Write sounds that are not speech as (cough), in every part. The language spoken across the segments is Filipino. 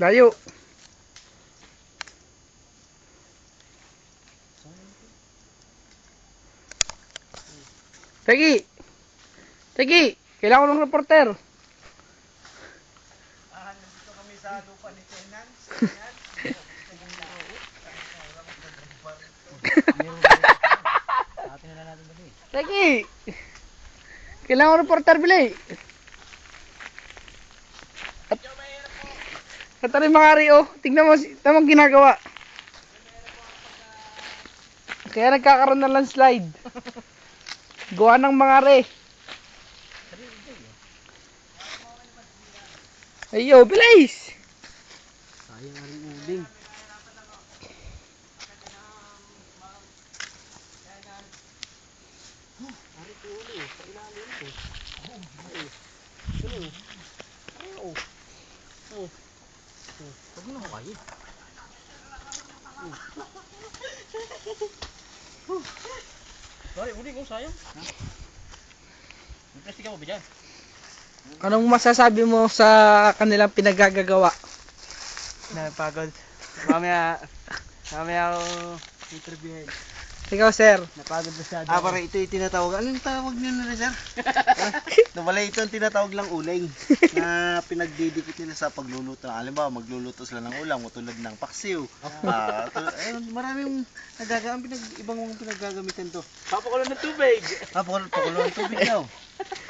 Layo. Tagi. Tagi. Kailangan ko ng reporter. Ah, nandito kami sa lupa ni (laughs) dali. Tagi. Kailangan ko ng reporter bilay. At, yung mga ari, oh. Tingnan mo, tamang ginagawa. Kaya nagkakaroon ng landslide. (laughs) Gawa ng mga ari. Ayo, bilis! Sayang ang uling. Huwag na hukayin. Sorry, uli ko, sayang. May plastic ka mo ba dyan? Anong masasabi mo sa kanilang pinagagagawa? Napagod. Mamaya, mamaya ako interviewin. Ikaw, sir. Napagod masyado. Ah, parang ito yung tinatawag. Anong tawag nyo na sir? (laughs) Nawala ito ang tinatawag lang uling na pinagdidikit nila sa pagluluto. Alam ba, magluluto sila ng ulam, tulad ng paksiw. Ah, tul- ayun, maraming nagagamit, pinag, ibang mga pinaggagamitan to. Papakulo ng tubig. Ah, pakul pakulo ng tubig daw.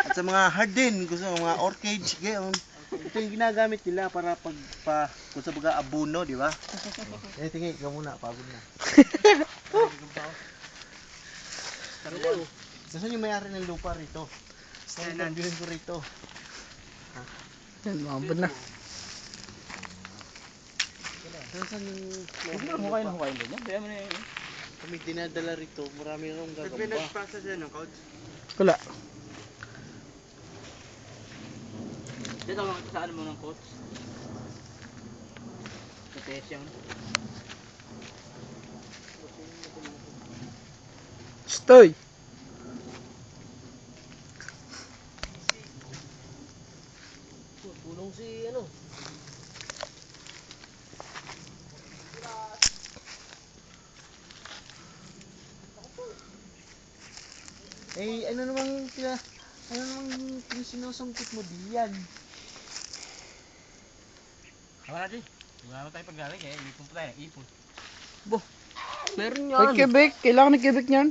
At sa mga harden, gusto mo mga orchage, gayon. Ito yung ginagamit nila para pag pa, kung sa baga abuno, di ba? Eh, tingin, ikaw muna, pagod na. (laughs) Nasaan yung mayari ng lupa rito? Saan nandun ko rito? Yan, mabod na. Nasaan yung Huwag mo na hukayin na hukayin doon. Kaya mo na yun. kami dinadala rito? Marami akong gagamba. Nagpinag-process yan ng couch. Wala. Dito ako sa ano mo ng coach. Sa yan. Stoy. Tulong si ano. Eh, ano namang pina, ano namang sinusungkit mo diyan? Tama natin. Wala naman tayo paggaling eh. Ipon pa tayo. Ipon. Meron Ay, yan. Quebec. Kailangan ng Quebec niyan.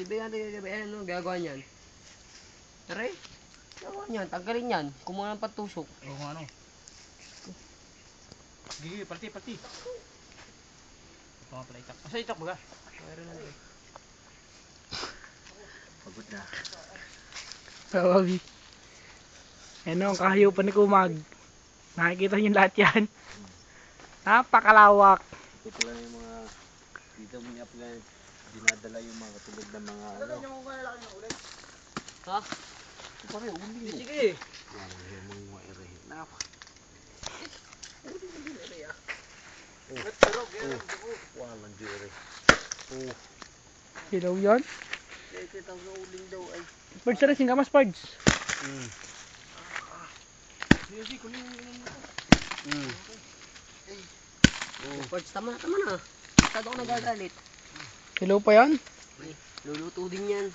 Ba yan, ba yan, ano, gagawa niyan? Tara eh. Gagawa niyan, tanggalin yan. Kumuha ng patusok. O kung ano. Gigi, parti, parti. Ito nga pala itak. Asa itak baga? Meron na eh. Pagod na. Sabi. Ano ang kahayo pa ni Kumag. Nakikita niyo lahat yan. Napakalawak. Ito lang yung mga, dito mo niya pala dinadala yung mga katulad ng mga ano. Ha? Pare, uli. Sige. Yan, yung mga mga ere. Napa. Oh, walang jere. Oh, Hilaw yan. nakikita ko sa uling daw ay. Pards na rin, singkamas pards. Mm. Sige, sige. Kunin mo yun. Mm. Oh, Parts, tama na, tama na. Masyado ako nagagalit. Hilaw pa yan. Luluto din yan.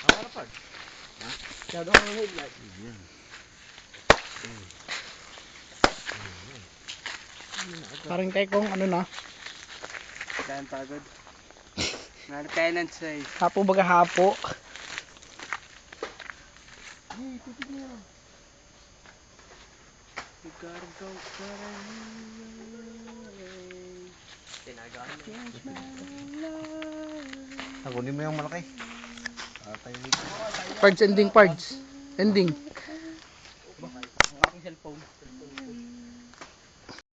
Tama na pa. Masyado ako nagagalit. yan. Parang tayo kung ano na. Dahil pagod. Nalip tayo ng say. Hapo baga hapo. Gotta go for a Hagunin mo yung malaki. Atay. Pards ending, pards. Ending. Aking cellphone.